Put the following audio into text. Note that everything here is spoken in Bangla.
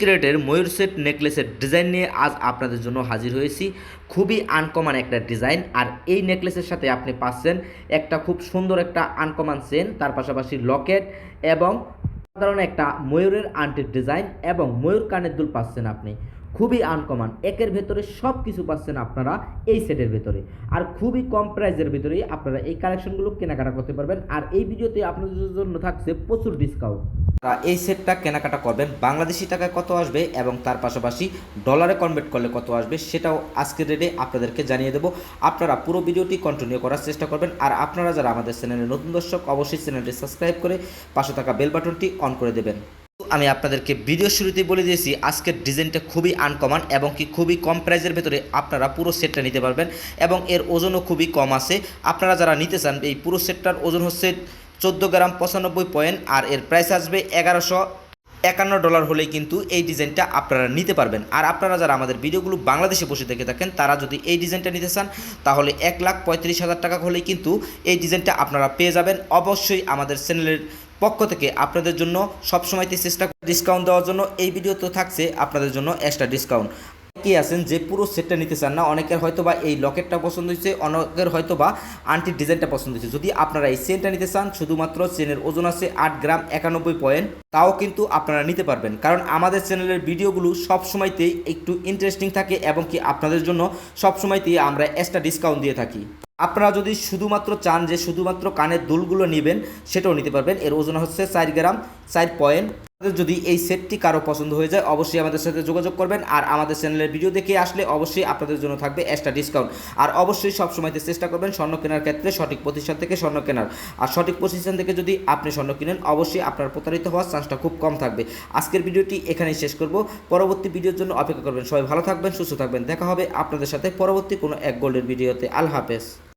ক্রেটের ময়ূর সেট নেকলেসের ডিজাইন নিয়ে আজ আপনাদের জন্য হাজির হয়েছি। খুবই আনকমান একটা ডিজাইন আর এই নেকলেসের সাথে আপনি পাচ্ছেন একটা খুব সুন্দর একটা আনকমান চেন তার পাশাপাশি লকেট এবং সাধারণ একটা ময়ূরের আন্টির ডিজাইন এবং ময়ূর কানের দুল পাচ্ছেন আপনি। খুবই আনকমন একের ভেতরে সব কিছু পাচ্ছেন আপনারা এই সেটের ভেতরে। আর খুবই কম প্রাইসের ভেতরেই আপনারা এই কালেকশনগুলো কেনাকাটা করতে পারবেন। আর এই ভিডিওতে আপনাদের জন্য থাকছে প্রচুর ডিসকাউন্ট এই সেটটা কেনাকাটা করবেন। বাংলাদেশি টাকায় কত আসবে এবং তার পাশাপাশি ডলারে কনভার্ট করলে কত আসবে সেটাও আজকের রেটে আপনাদেরকে জানিয়ে দেবো। আপনারা পুরো ভিডিওটি কন্টিনিউ করার চেষ্টা করবেন। আর আপনারা যারা আমাদের চ্যানেলের নতুন দর্শক, অবশ্যই চ্যানেলটি সাবস্ক্রাইব করে পাশে থাকা বেল বাটনটি অন করে দেবেন। আমি আপনাদেরকে ভিডিও শুরুতেই বলে দিয়েছি, আজকের ডিজাইনটা খুবই আনকমন এবং কি খুবই কম প্রাইসের ভেতরে আপনারা পুরো সেটটা নিতে পারবেন এবং এর ওজনও খুবই কম আছে। আপনারা যারা নিতে চান, এই পুরো সেটটার ওজন হচ্ছে চোদ্দ গ্রাম পঁচানব্বই পয়েন্ট আর এর প্রাইস আসবে এগারোশো একান্ন ডলার হলেই কিন্তু এই ডিজাইনটা আপনারা নিতে পারবেন। আর আপনারা যারা আমাদের ভিডিওগুলো বাংলাদেশে বসে দেখে থাকেন, তারা যদি এই ডিজাইনটা নিতে চান, তাহলে এক লাখ পঁয়ত্রিশ হাজার টাকা হলেই কিন্তু এই ডিজাইনটা আপনারা পেয়ে যাবেন। অবশ্যই আমাদের চ্যানেলের পক্ষ থেকে আপনাদের জন্য সবসময়তে চেষ্টা ডিসকাউন্ট দেওয়ার জন্য। এই ভিডিও তো থাকছে আপনাদের জন্য এক্সট্রা ডিসকাউন্ট অনেকেই আছেন যে পুরো সেটটা নিতে চান না, অনেকের হয়তো বা এই লকেটটা পছন্দ হয়েছে, অনেকের হয়তো বা আন্টির ডিজাইনটা পছন্দ হয়েছে। যদি আপনারা এই চেনটা নিতে চান, শুধুমাত্র চেনের ওজন আছে আট গ্রাম একানব্বই পয়েন্ট তাও কিন্তু আপনারা নিতে পারবেন। কারণ আমাদের চ্যানেলের ভিডিওগুলো সব সময়তেই একটু ইন্টারেস্টিং থাকে এবং কি আপনাদের জন্য সব সময়তেই আমরা এক্সট্রা ডিসকাউন্ট দিয়ে থাকি। আপনারা যদি শুধুমাত্র চান যে শুধুমাত্র কানের দুলগুলো নেবেন, সেটাও নিতে পারবেন। এর ওজন হচ্ছে চার গ্রাম, চার পয়েন্ট যদি এই সেটটি কারও পছন্দ হয়ে যায়, অবশ্যই আমাদের সাথে যোগাযোগ করবেন। আর আমাদের চ্যানেলের ভিডিও দেখে আসলে অবশ্যই আপনাদের জন্য থাকবে এক্সট্রা ডিসকাউন্ট আর অবশ্যই সব সময়তে চেষ্টা করবেন স্বর্ণ কেনার ক্ষেত্রে সঠিক প্রতিষ্ঠান থেকে স্বর্ণ কেনার। আর সঠিক প্রতিষ্ঠান থেকে যদি আপনি স্বর্ণ কিনেন, অবশ্যই আপনার প্রতারিত হওয়ার চান্সটা খুব কম থাকবে। আজকের ভিডিওটি এখানেই শেষ করব। পরবর্তী ভিডিওর জন্য অপেক্ষা করবেন। সবাই ভালো থাকবেন, সুস্থ থাকবেন। দেখা হবে আপনাদের সাথে পরবর্তী কোনো এক গোল্ডের ভিডিওতে আল্লাহ হাফেজ।